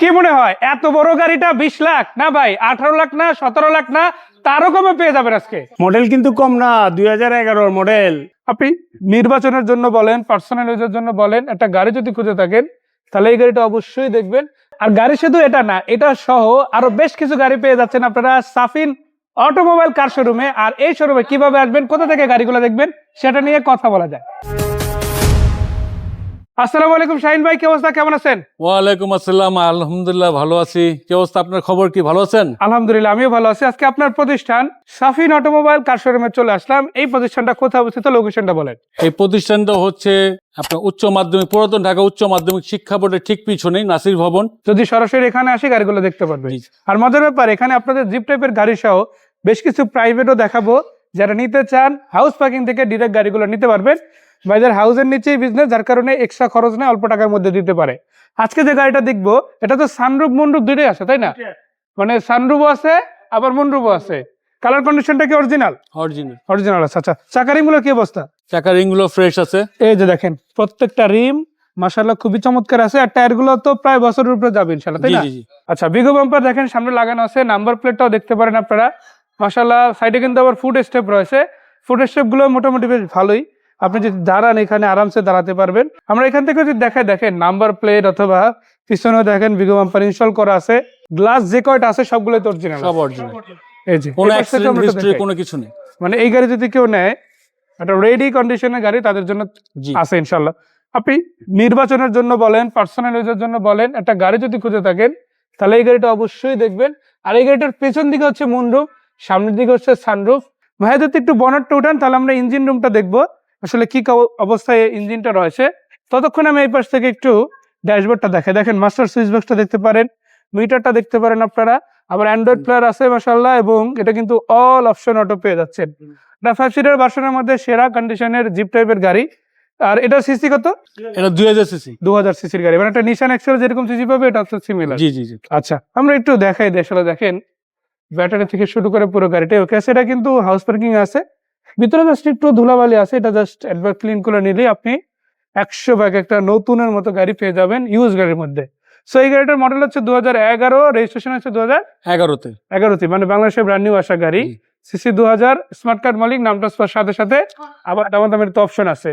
কি মনে হয় এত বড় গাড়িটা বিশ লাখ? না ভাই আঠারো লাখ না সতেরো লাখ না তারও কমে পেয়ে যাবেন আজকে। মডেল কিন্তু কম না দুই হাজার এগারোর মডেল। আপনি নির্বাচনের জন্য বলেন পার্সোনাল ইউজের জন্য বলেন একটা গাড়ি যদি খুঁজে থাকেন তাহলে এই গাড়িটা অবশ্যই দেখবেন। আর গাড়ি শুধু এটা না এটা সহ আরও বেশ কিছু গাড়ি পেয়ে যাচ্ছেন আপনারা সাফিন অটোমোবাইল কার শোরুমে। আর এই শোরুমে কীভাবে আসবেন কোথা থেকে গাড়িগুলো দেখবেন সেটা নিয়ে কথা বলা যায়। আসসালামু আলাইকুম শাহিন ভাই কি অবস্থা? কেমন আছেন? ওয়ালাইকুম আসসালাম আলহামদুলিল্লাহ ভালো আছি। কি অবস্থা? আপনার খবর কি? ভালো আছেন? আলহামদুলিল্লাহ আমিও ভালো আছি। আজকে আপনার প্রতিষ্ঠান সাফিন অটোমোবাইল কার শোরুমে চলে আসলাম। এই প্রতিষ্ঠানটা কোথায় অবস্থিত? লোকেশনটা বলেন। এই প্রতিষ্ঠানটা হচ্ছে আপনার উচ্চ মাধ্যমিক পুরাতন ঢাকা উচ্চ মাধ্যমিক শিক্ষা বোর্ডের ঠিক পিছনেই নাসির ভবন। যদি সরাসরি এখানে আসি গাড়িগুলো দেখতে পারবে। জি। আর মজার ব্যাপার এখানে আপনাদের জিপ টাইপের গাড়ি সহ বেশ কিছু প্রাইভেটও দেখাবো। যারা নিতে চান হাউস পার্কিং থেকে ডিরেক্ট গাড়িগুলো নিতে পারবেন। বাইদের হাউসের নিচেই বিজনেস যার কারণে এক্সট্রা খরচ নেই অল্প টাকার মধ্যে দিতে পারে। আজকে যে গাড়িটা দেখব এটা তো সানরূপ মনরূপ দুটোই আছে তাই না? মানে সানরূপও আছে আবার মনরূপও আছে। কালার কন্ডিশনটা কি অরিজিনাল অরিজিনাল অরিজিনাল আছে আচ্ছা। কি অবস্থা? ফ্রেশ আছে। এই যে দেখেন প্রত্যেকটা রিম খুবই চমৎকার আছে আর টায়ারগুলো তো প্রায় বছরের উপরে যাবে তাই না? আচ্ছা বিগো বাম্পার দেখেন সামনে লাগানো আছে নাম্বার প্লেটটাও দেখতে পারেন আপনারা। মাসাল্লাহ সাইডে কিন্তু আবার ফুড স্টেপ রয়েছে। ফুড স্টেপগুলো মোটামুটি বেশ ভালোই। আপনি যদি দাঁড়ান এখানে আরামসে দাঁড়াতে পারবেন। আমরা এখান থেকে যদি দেখাই দেখেন নাম্বার প্লেট অথবা পিছনেও দেখেন বিগো বাম্পার ইনস্টল করা আছে। গ্লাস যে কয়টা আছে সবগুলো তো অরিজিনাল সব অরিজিনাল এই যে কোনো অ্যাক্সিডেন্ট হিস্ট্রি কোনো কিছু নেই। মানে এই গাড়ি যদি কেউ নেয় একটা রেডি কন্ডিশনের গাড়ি তাদের জন্য আছে ইনশাল্লাহ আপনি নির্বাচনের জন্য বলেন পার্সোনাল ইউজের জন্য বলেন একটা গাড়ি যদি খুঁজে থাকেন তাহলে এই গাড়িটা অবশ্যই দেখবেন। আর এই গাড়িটার পেছন দিকে হচ্ছে মুনরুফ সামনের দিকে হচ্ছে সানরুফ ভাই যদি একটু বনারটা উঠান তাহলে আমরা ইঞ্জিন রুমটা দেখব। আসলে কি অবস্থায় ইঞ্জিনটা রয়েছে? ততক্ষণ আমি এই পাশ থেকে একটু ড্যাশবোর্ডটা দেখে দেখেন মাস্টার সুইচ বক্সটা দেখতে পারেন মিটারটা দেখতে পারেন আপনারা। আবার অ্যান্ড্রয়েড প্লেয়ার আছে মাসাল্লাহ এবং এটা কিন্তু অল অপশন অটো পেয়ে যাচ্ছেন। এটা ফাইভ সিটার ভার্সনের মধ্যে সেরা কন্ডিশনের জিপ টাইপের গাড়ি। আর এটা সিসি কত? এটা দুই হাজার সিসি দু হাজার সিসির গাড়ি। মানে একটা নিশান এক্সেল যেরকম সিসি পাবে এটা হচ্ছে সিমিলার জি জি জি। আচ্ছা আমরা একটু দেখাই আসলে দেখেন ব্যাটারি থেকে শুরু করে পুরো গাড়িটাই ওকে আছে। এটা কিন্তু হাউস পার্কিং আছে। ভিতরে জাস্ট একটু ধুলাবালি আছে এটা জাস্ট একবার ক্লিন করে নিলেই আপনি একশো ভাগ একটা নতুনের মতো গাড়ি পেয়ে যাবেন ইউজ গাড়ির মধ্যে। সো এই গাড়িটার মডেল হচ্ছে দু হাজার এগারো রেজিস্ট্রেশন হচ্ছে দু হাজার এগারোতে। এগারোতে মানে বাংলাদেশের ব্র্যান্ড নিউ আসা গাড়ি। সিসি দু হাজার স্মার্ট কার্ড মালিক নাম ট্রান্সফার সাথে সাথে আবার দামা দামের তো অপশন আছে।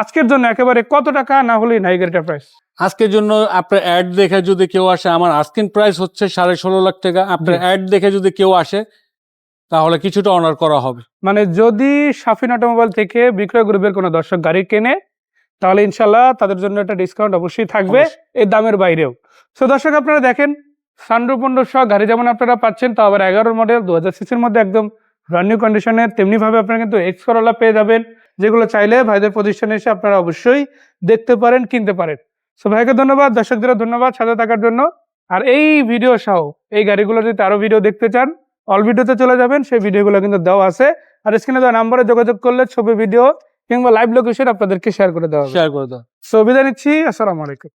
আজকের জন্য একেবারে কত টাকা না হলে নাই গাড়িটার প্রাইস আজকের জন্য আপনার অ্যাড দেখে যদি কেউ আসে আমার আস্কিন প্রাইস হচ্ছে সাড়ে ষোলো লাখ টাকা। আপনার। অ্যাড দেখে যদি কেউ আসে তাহলে কিছুটা অনার করা হবে। মানে যদি সাফিন অটোমোবাইল থেকে বিক্রয় গ্রুপের কোনো দর্শক গাড়ি কেনে তাহলে ইনশাল্লাহ তাদের জন্য একটা ডিসকাউন্ট অবশ্যই থাকবে। এই দামের বাইরেও। সো দর্শক আপনারা দেখেন সানরুপন্ডর সহ গাড়ি যেমন আপনারা পাচ্ছেন তা আবার এগারো মডেল দু হাজার সিসির মধ্যে একদম ব্র্যান্ড নিউ কন্ডিশনে তেমনি ভাবে আপনারা কিন্তু এক্স করোলা পেয়ে যাবেন। যেগুলো চাইলে ভাইদের প্রতিষ্ঠানে এসে আপনারা অবশ্যই দেখতে পারেন কিনতে পারেন। সো ভাইকে ধন্যবাদ দর্শকদের ধন্যবাদ সাথে থাকার জন্য। আর এই ভিডিও সহ এই গাড়িগুলো যদি আরও ভিডিও দেখতে চান অল ভিডিওতে চলে যাবেন সেই ভিডিওগুলো কিন্তু দেওয়া আছে। আর স্ক্রিনে দেওয়া নাম্বারে যোগাযোগ করলে ছবি ভিডিও কিংবা লাইভ লোকেশন আপনাদেরকে শেয়ার করে দেওয়া শেয়ার করে দেওয়া সুবিধা বিদায় নিচ্ছি আসসালামু আলাইকুম।